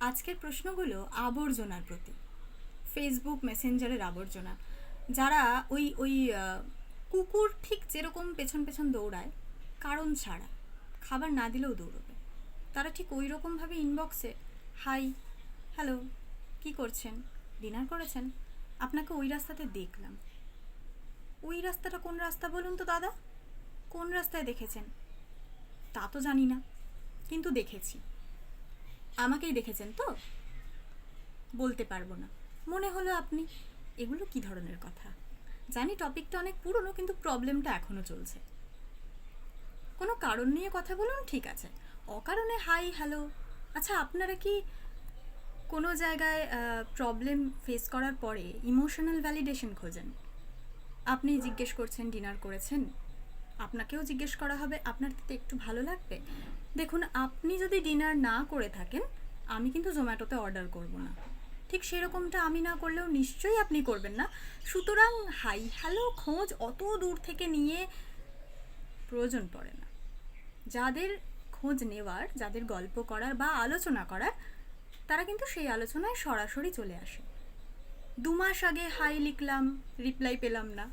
আজকের প্রশ্নগুলো আবর্জনার প্রতি। ফেসবুক মেসেঞ্জারের আবর্জনা। যারা ওই ওই কুকুর ঠিক যেরকম পেছন পেছন দৌড়ায়, কারণ ছাড়া, খাবার না দিলেও দৌড়বে। তারা ঠিক ওই রকমভাবে ইনবক্সে হাই হ্যালো কি করছেন? ডিনার করেছেন? আপনাকে ওই রাস্তাতে দেখলাম। ওই রাস্তাটা কোন রাস্তা বলুন তো দাদা? কোন রাস্তায় দেখেছেন? তা তো জানি না, কিন্তু দেখেছি। আমাকেই দেখেছেন তো? বলতে পারব না। মনে হলো আপনি, এগুলো কি ধরনের কথা? জানি টপিকটা অনেক পুরনো, কিন্তু প্রবলেমটা এখনও চলছে। কোনো কারণ নিয়ে কথা বলুন, ঠিক আছে। অকারণে হাই, হ্যালো। আচ্ছা আপনারা কি কোনো জায়গায় প্রবলেম ফেস করার পরে ইমোশনাল ভ্যালিডেশন খোঁজেন? আপনি জিজ্ঞেস করছেন ডিনার করেছেন? আপনাকেও জিজ্ঞেস করা হবে, আপনার তাতে একটু ভালো লাগবে। দেখুন, আপনি যদি ডিনার না করে থাকেন, আমি কিন্তু জোম্যাটোতে অর্ডার করব না। ঠিক সেরকমটা আমি না করলেও নিশ্চয়ই আপনি করবেন না। সুতরাং, হাই হ্যালো খোঁজ অত দূর থেকে নিয়ে প্রয়োজন পড়ে না। যাদের খোঁজ নেওয়ার, যাদের গল্প করার বা আলোচনা করার, তারা কিন্তু সেই আলোচনায় সরাসরি চলে আসে। দু মাস আগে হাই লিখলাম রিপ্লাই পেলাম না।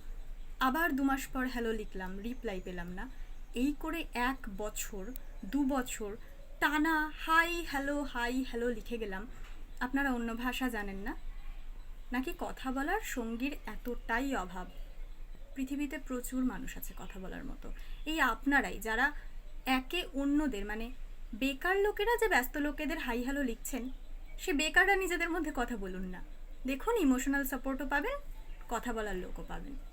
আবার দু মাস পর হ্যালো লিখলাম রিপ্লাই পেলাম না। এই করে এক বছর, দু বছর টানা হাই হ্যালো হাই হ্যালো লিখে গেলাম। আপনারা অন্য ভাষা জানেন না। নাকি কথা বলার সঙ্গীর এতটাই অভাব? পৃথিবীতে প্রচুর মানুষ আছে কথা বলার মতো। এই আপনারাই, যারা একে অন্যদের মানে বেকার লোকেরা যে ব্যস্ত লোকেদের হাই হ্যালো লিখছেন, সে বেকাররা নিজেদের মধ্যে কথা বলুন না। দেখুন, ইমোশনাল সাপোর্টও পাবেন, কথা বলার লোকও পাবেন।